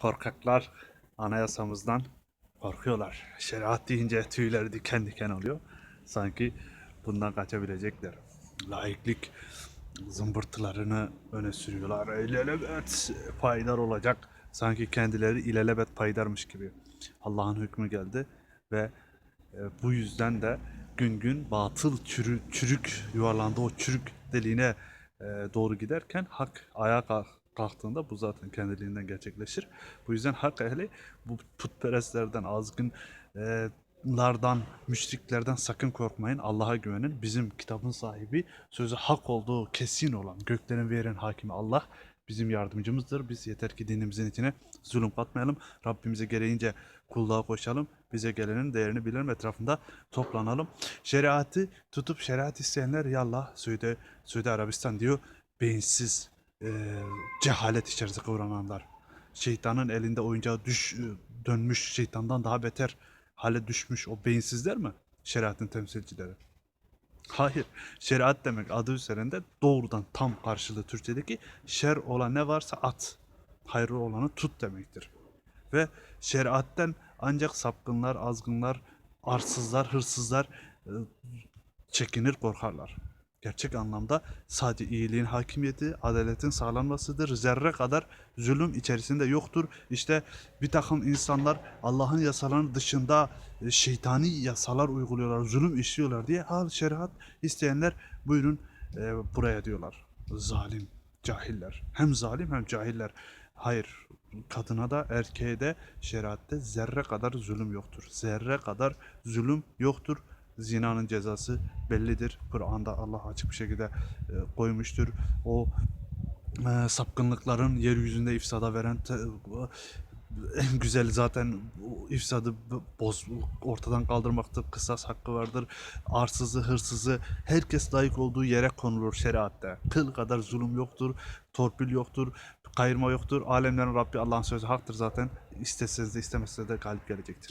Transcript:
Korkaklar anayasamızdan korkuyorlar. Şeriat deyince tüyleri diken diken oluyor. Sanki bundan kaçabilecekler. Laiklik zımbırtılarını öne sürüyorlar. İlelebet payidar olacak. Sanki kendileri ilelebet paydarmış gibi. Allah'ın hükmü geldi ve e, bu yüzden de gün gün batıl çürü, çürük yuvarlandı o çürük deliğine e, doğru giderken hak ayağa kalktığında bu zaten kendiliğinden gerçekleşir. Bu yüzden hak ehli bu putperestlerden, azgınlardan, müşriklerden sakın korkmayın. Allah'a güvenin. Bizim kitabın sahibi sözü hak olduğu kesin olan göklerin ve yerin hakimi Allah bizim yardımcımızdır. Biz yeter ki dinimizin içine zulüm katmayalım. Rabbimize gereğince kulluğa koşalım. Bize gelenin değerini bilelim. Etrafında toplanalım. Şeriatı tutup şeriat isteyenler yallah Suudi, Suudi Arabistan diyor. Beyinsiz, e, cehalet içerisinde kıvrananlar. Şeytanın elinde oyuncağı düş, dönmüş şeytandan daha beter hale düşmüş o beyinsizler mi? Şeriatın temsilcileri. Hayır. Şeriat demek adı üzerinde doğrudan tam karşılığı Türkçedeki şer olan ne varsa at. Hayırlı olanı tut demektir. Ve şeriatten ancak sapkınlar, azgınlar, arsızlar, hırsızlar e, çekinir, korkarlar. Gerçek anlamda sadece iyiliğin hakimiyeti, adaletin sağlanmasıdır. Zerre kadar zulüm içerisinde yoktur. İşte bir takım insanlar Allah'ın yasalarının dışında e, şeytani yasalar uyguluyorlar, zulüm işliyorlar diye al şeriat isteyenler buyurun e, buraya diyorlar. Zalim, cahiller. Hem zalim hem cahiller. Hayır, kadına da erkeğe de şeriatte zerre kadar zulüm yoktur. Zerre kadar zulüm yoktur. Zinanın cezası bellidir. Kur'an'da Allah açık bir şekilde e, koymuştur. O e, sapkınlıkların yeryüzünde ifsada veren te- en güzel zaten ifsadı boz ortadan kaldırmaktır. Kısas hakkı vardır. Arsızı, hırsızı herkes layık olduğu yere konulur şeriatte. Kıl kadar zulüm yoktur. Torpil yoktur. Kayırma yoktur. Alemlerin Rabbi Allah'ın sözü haktır zaten. İsteseniz de istemezseniz de galip gelecektir.